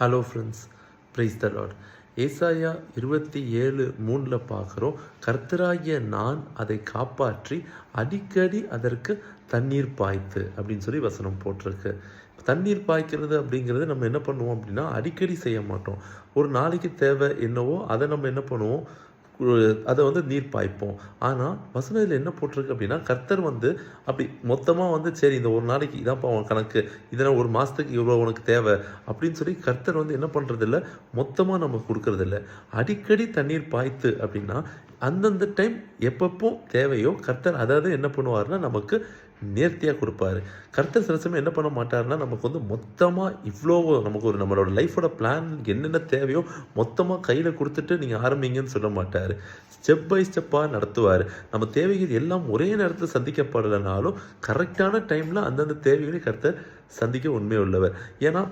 Hello friends praise the lord Isaiah இருபத்தி ஏழு மூணில் பார்க்குறோம். கர்த்தராகிய நான் அதை காப்பாற்றி அடிக்கடி அதற்கு தண்ணீர் பாய்த்து அப்படின்னு சொல்லி வசனம் போட்டிருக்கு. தண்ணீர் பாய்க்கிறது அப்படிங்கிறது நம்ம என்ன பண்ணுவோம் அப்படின்னா அடிக்கடி செய்ய மாட்டோம். ஒரு நாளைக்கு தேவை என்னவோ அதை நம்ம என்ன பண்ணுவோம்? அதை வந்து நீர் பாய்ப்போம். ஆனால் வசனத்தில் என்ன போட்டிருக்கு அப்படின்னா கர்த்தர் வந்து அப்படி மொத்தமாக வந்து சரி இந்த ஒரு நாளைக்கு இதான்ப்பா உன் கணக்கு இதனால் ஒரு மாதத்துக்கு இவ்வளோ உனக்கு தேவை அப்படின்னு சொல்லி கர்த்தர் வந்து என்ன பண்ணுறதில்ல மொத்தமாக நமக்கு கொடுக்கறதில்ல. அடிக்கடி தண்ணீர் பாய்த்து அப்படின்னா அந்தந்த டைம் எப்பப்போ தேவையோ கர்த்தர் அதாவது என்ன பண்ணுவார்னா நமக்கு நேர்த்தியாக கொடுப்பாரு. கர்த்தர் சில சமயம் என்ன பண்ண மாட்டாருன்னா நமக்கு வந்து மொத்தமாக இவ்வளோ நமக்கு ஒரு நம்மளோட லைஃபோட பிளான் என்னென்ன தேவையோ மொத்தமாக கையில் கொடுத்துட்டு நீங்கள் ஆரம்பிங்கன்னு சொல்ல மாட்டார். ஸ்டெப் பை ஸ்டெப்பாக நடத்துவார். நம்ம தேவைகள் எல்லாம் ஒரே நேரத்தில் சந்திக்கப்படலைனாலும் கரெக்டான டைமில் அந்தந்த தேவைகளை கர்த்தர் சந்திக்க உண்மை உள்ளவர். ஏன்னா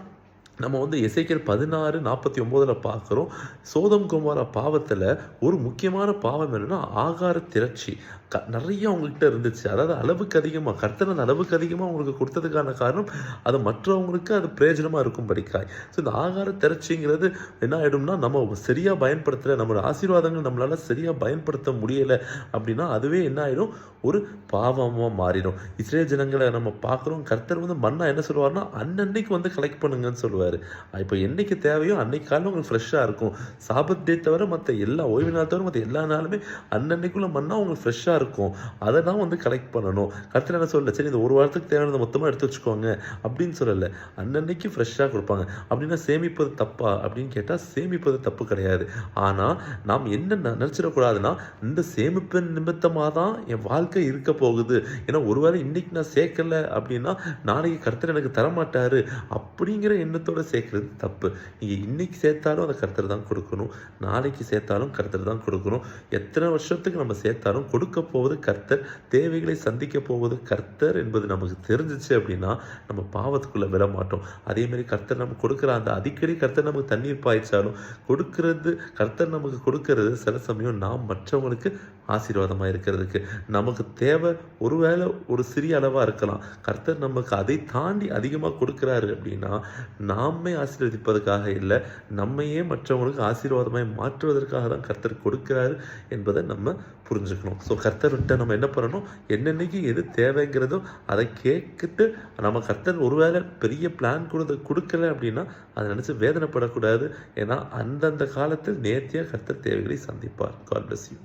நம்ம வந்து எசைக்கல் பதினாறு நாற்பத்தி ஒம்போதில் பார்க்குறோம் சோதம் குமார பாவத்தில் ஒரு முக்கியமான பாவம் என்னன்னா ஆகார திரட்சி. க நிறைய அவங்கக்கிட்ட இருந்துச்சு. அதாவது அளவுக்கு அதிகமாக கர்த்தர் அந்த அளவுக்கு அதிகமாக அவங்களுக்கு கொடுத்ததுக்கான காரணம் அது மற்றவங்களுக்கு அது பிரயோஜனமாக இருக்கும் படிக்காய் ஸோ இந்த ஆகார திரட்சிங்கிறது என்ன ஆகிடும்னா நம்ம சரியாக பயன்படுத்தலை நம்மளோட ஆசீர்வாதங்கள் நம்மளால் சரியாக பயன்படுத்த முடியலை அப்படின்னா அதுவே என்ன ஆகிடும் ஒரு பாவமாக மாறிடும். இஸ்ரே ஜனங்களை நம்ம பார்க்குறோம் கர்த்தர் வந்து மண்ணா என்ன சொல்லுவார்னா அன்னன்னைக்கு வந்து கலெக்ட் பண்ணுங்கன்னு சொல்லுவார். இப்போ என்றைக்கு தேவையோ அன்னைக்கு காலம் உங்களுக்கு ஃப்ரெஷ்ஷாக இருக்கும். சாபத்தே தவிர மற்ற எல்லா ஓய்வு நாள் தவிர மற்ற எல்லா நாளுமே அன்னன்னைக்குள்ள மண்ணா உங்களுக்கு ஃப்ரெஷ்ஷாக இருக்கும். அதை தான் வந்து கலெக்ட் பண்ணணும். கர்த்தர் என்ன சொல்லல? சரி இந்த ஒரு வாரத்துக்கு தேவையானதை மொத்தமாக எடுத்து வச்சுக்கோங்க. அப்படின்னு சொல்லலை. அன்னன்னைக்கு ஃப்ரெஷ்ஷாக கொடுப்பாங்க. அப்படின்னா சேமிப்பது தப்பா? அப்படின்னு கேட்டால் சேமிப்பது தப்பு கிடையாது. ஆனால் நாம் என்ன நினச்சிடக்கூடாதுன்னா இந்த சேமிப்பின் நிமித்தமாக தான் என் வாழ்க்கை இருக்க போகுது. ஏன்னா ஒருவேளை இன்னைக்கு நான் சேர்க்கல அப்படின்னா நாளைக்கு கர்த்தர் எனக்கு தரமாட்டார். அப்படிங்கிற எண்ணத்தோட சேர்க்குறது தப்பு. நீங்கள் இன்னைக்கு சேர்த்தாலும் அதை கர்த்தர் தான் கொடுக்கணும். நாளைக்கு சேர்த்தாலும் கர்த்தர் தான் கொடுக்கணும். எத்தனை வருஷத்துக்கு நம்ம சேர்த்தாலும் கொடுக்க போவது கர்த்தர் தேவைகளை சந்திக்க போவது கர்த்தர் என்பது நமக்கு தெரிஞ்சிச்சு அப்படின்னா நம்ம பாவத்துக்குள்ளே விடமாட்டோம் அதே மாதிரி கர்த்தர் நம்ம கொடுக்குற அந்த அடிக்கடி கர்த்தர் நமக்கு தண்ணீர் பாய்ச்சாலும் கொடுக்கிறது கர்த்தர் நமக்கு கொடுக்கறது சில சமயம் நாம் மற்றவங்களுக்கு ஆசீர்வாதமாக இருக்கிறதுக்கு. நமக்கு தேவை ஒருவேளை ஒரு சிறிய அளவாக இருக்கலாம். கர்த்தர் நமக்கு அதை தாண்டி அதிகமாக கொடுக்குறாரு அப்படின்னா நான் நாமே ஆசீர்வதிப்பதற்காக இல்லை நம்மையே மற்றவங்களுக்கு ஆசீர்வாதமாய் மாற்றுவதற்காக தான் கர்த்தர் கொடுக்கிறாரு என்பதை நம்ம புரிஞ்சுக்கணும். ஸோ கர்த்தர்கிட்ட நம்ம என்ன பண்ணணும்? என்னென்னைக்கு எது தேவைங்கிறதோ அதை கேட்டுட்டு நம்ம கர்த்தர் ஒருவேளை பெரிய பிளான் கொடுத்து கொடுக்கல அப்படின்னா அதை நினச்சி வேதனைப்படக்கூடாது. ஏன்னா அந்தந்த காலத்தில் நேர்த்தியாக கர்த்தர் தேவைகளை சந்திப்பார். God bless you